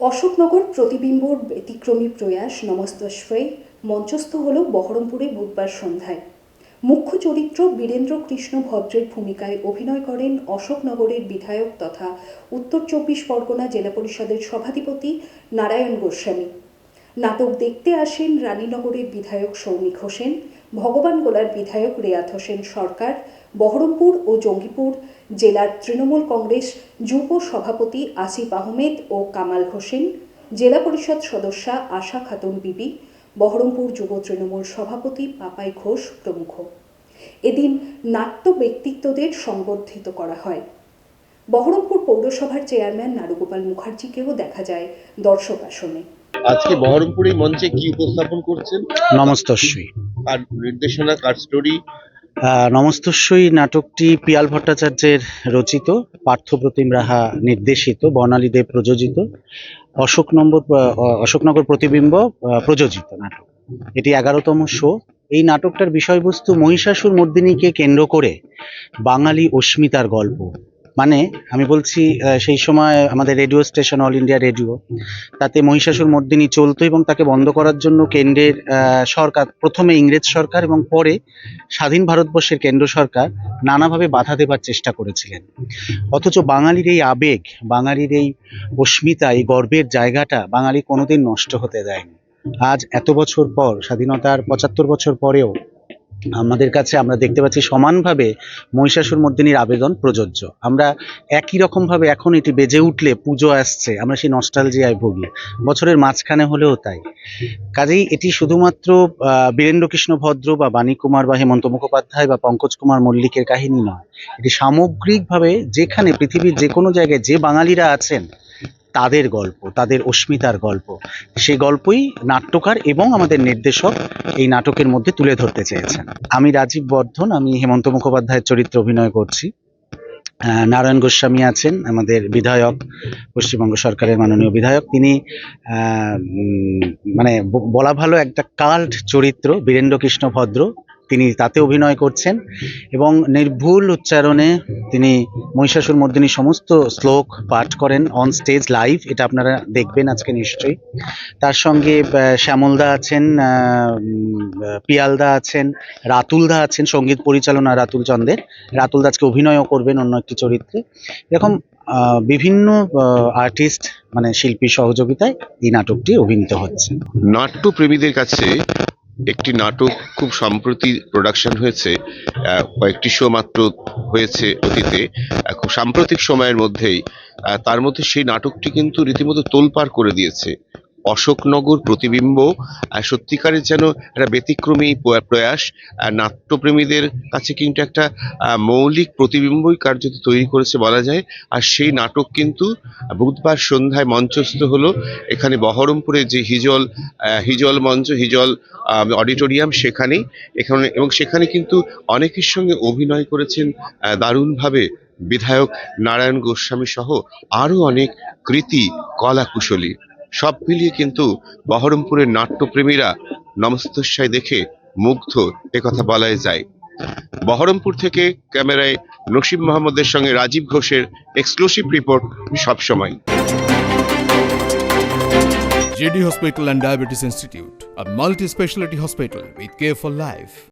অশোকনগর প্রতিবিম্বর ব্যতিক্রমী প্রয়াস নমস্তশ্রয় মঞ্চস্থ হল বহরমপুরে বুধবার সন্ধ্যায়। মুখ্য চরিত্র বীরেন্দ্র কৃষ্ণ ভদ্রের ভূমিকায় অভিনয় করেন অশোকনগরের বিধায়ক তথা উত্তর চব্বিশ পরগনা জেলা পরিষদের সভাধিপতি নারায়ণ গোস্বামী। নাটক দেখতে আসেন রানীনগরের বিধায়ক সৌমিক হোসেন ভগবানগোলার বিধায়ক রেয়াত হোসেন সরকার, বহরমপুর ও জঙ্গিপুর জেলার তৃণমূল কংগ্রেস যুব সভাপতি আসিফ আহমেদ ও কামাল হোসেন, জেলা পরিষদ সদস্যা আশা খাতুন বিবি, বহরমপুর যুব তৃণমূল সভাপতি পাপাই ঘোষ প্রমুখ। এদিন নাট্য ব্যক্তিত্বদের সংবর্ধিত করা হয়। বহরমপুর পৌরসভার চেয়ারম্যান নারুগোপাল মুখার্জিকেও দেখা যায় দর্শক আসনে। আজকে বহরমপুরে মঞ্চে কি উপস্থাপন করছেন? নমস্তস্যই আর নির্দেশনা কার স্টোরি আহ, নমস্তস্যই নাটকটি পিয়াল ভট্টাচার্যের রচিত পার্থপ্রতিম রাহা নির্দেশিত বর্ণালী দেব প্রযোজিত অশোক নম্বর অশোকনগর প্রতিবিম্ব প্রযোজিত নাটক। এটি এগারোতম শো। এই নাটকটার বিষয়বস্তু মহিষাসুর মর্দিনীকে কেন্দ্র করে বাঙালি অস্মিতার গল্প। মানে আমি বলছি সেই সময় আমাদের radio station, All India Radio, তাতে মহিষাসুর মর্দিনী চলতো এবং তাকে বন্ধ করার জন্য কেন্দ্রের সরকার, প্রথমে ইংরেজ সরকার এবং পরে স্বাধীন ভারতবর্ষের কেন্দ্র সরকার নানাভাবে বাধা দেবার চেষ্টা করেছিলেন। অথচ বাঙালির এই আবেগ, বাঙালির এই অস্মিতা, এই গর্বের জায়গাটা বাঙালি কোনোদিন নষ্ট হতে দেয়নি। আজ এত বছর পর, স্বাধীনতার পঁচাত্তর বছর পরেও আমাদের কাছে আমরা দেখতে পাচ্ছি সমানভাবে মহিষাসুর মর্দিনীর আবেদন প্রযোজ্য। আমরা একই রকমভাবে এখন এটি বেজে উঠলে পুজো আসছে আমরা সেই নস্টালজিয়ায় ভুগি। বছরের মাঝখানে হলেও তাই। কাজেই এটি শুধুমাত্র আহ, বীরেন্দ্র কৃষ্ণ ভদ্র বা বাণী কুমার বা হেমন্ত মুখোপাধ্যায় বা পঙ্কজ কুমার মল্লিকের কাহিনী নয়। এটি সামগ্রিকভাবে যেখানে পৃথিবীর যে কোনো জায়গায় যে বাঙালিরা আছেন তাদের গল্প, তাদের অস্মিতার গল্প। সেই গল্পই নাট্যকার এবং আমাদের নির্দেশক এই নাটকের মধ্যে তুলে ধরতে চেয়েছেন। আমি রাজীব বর্ধন, আমি হেমন্ত মুখোপাধ্যায়ের চরিত্রে অভিনয় করছি। নারায়ণ গোস্বামী আছেন, আমাদের বিধায়ক, পশ্চিমবঙ্গ সরকারের মাননীয় বিধায়ক। তিনি মানে বলা ভালো একটা কাল্ট চরিত্র বীরেন্দ্র কৃষ্ণ ভদ্র। তিনি তাতে অভিনয় করছেন এবং নির্ভুল উচ্চারণে তিনি মহিষাসুর মর্দিনী সমস্ত শ্লোক পাঠ করেন অন স্টেজ লাইভ এটা আপনারা দেখবেন আজকে নিশ্চয়ই। তার সঙ্গে শ্যামলদা আছেন পিয়ালদা আছেন, রাতুলদা আছেন, সংগীত পরিচালনা রাতুল চন্দের। রাতুল দা আজকে অভিনয়ও করবেন অন্য একটি চরিত্রে। এরকম বিভিন্ন আর্টিস্ট মানে শিল্পী সহযোগিতায় এই নাটকটি অভিনীত হচ্ছে। নাট্যপ্রেমীদের কাছে একটি নাটক খুব সম্প্রতি প্রোডাকশন হয়েছে কয়েকটি শো মাত্র হয়েছে অতীতে। খুব সাম্প্রতিক সময়ের মধ্যেই তার মধ্যে সেই নাটকটি কিন্তু রীতিমতো তোলপাড় করে দিয়েছে। অশোকনগর প্রতিবিম্ব সত্যিকারের যেন একটা ব্যতিক্রমী প্রয়াস নাট্যপ্রেমীদের কাছে কিন্তু একটা মৌলিক প্রতিবিম্বই কার্যত তৈরি করেছে বলা যায়। আর সেই নাটক কিন্তু বুধবার সন্ধ্যায় মঞ্চস্থ হলো। এখানে বহরমপুরে যে হিজল হিজল মঞ্চ, হিজল অডিটোরিয়াম সেখানেই। এখানে, এবং সেখানে কিন্তু অনেকের সঙ্গে অভিনয় করেছেন দারুণভাবে বিধায়ক নারায়ণ গোস্বামী সহ আরও অনেক কৃতি কলা কুশলী সব মিলিয়ে কিন্তু বহরমপুরের নাট্যপ্রেমীরা নমস্তস্যায় দেখে মুগ্ধ একথা বলাই যায় বহরমপুর থেকে ক্যামেরায় নসিম মোহাম্মদের সঙ্গে রাজীব ঘোষের এক্সক্লুসিভ রিপোর্ট সবসময় JD Hospital and Diabetes Institute, a multi specialty hospital with care for life.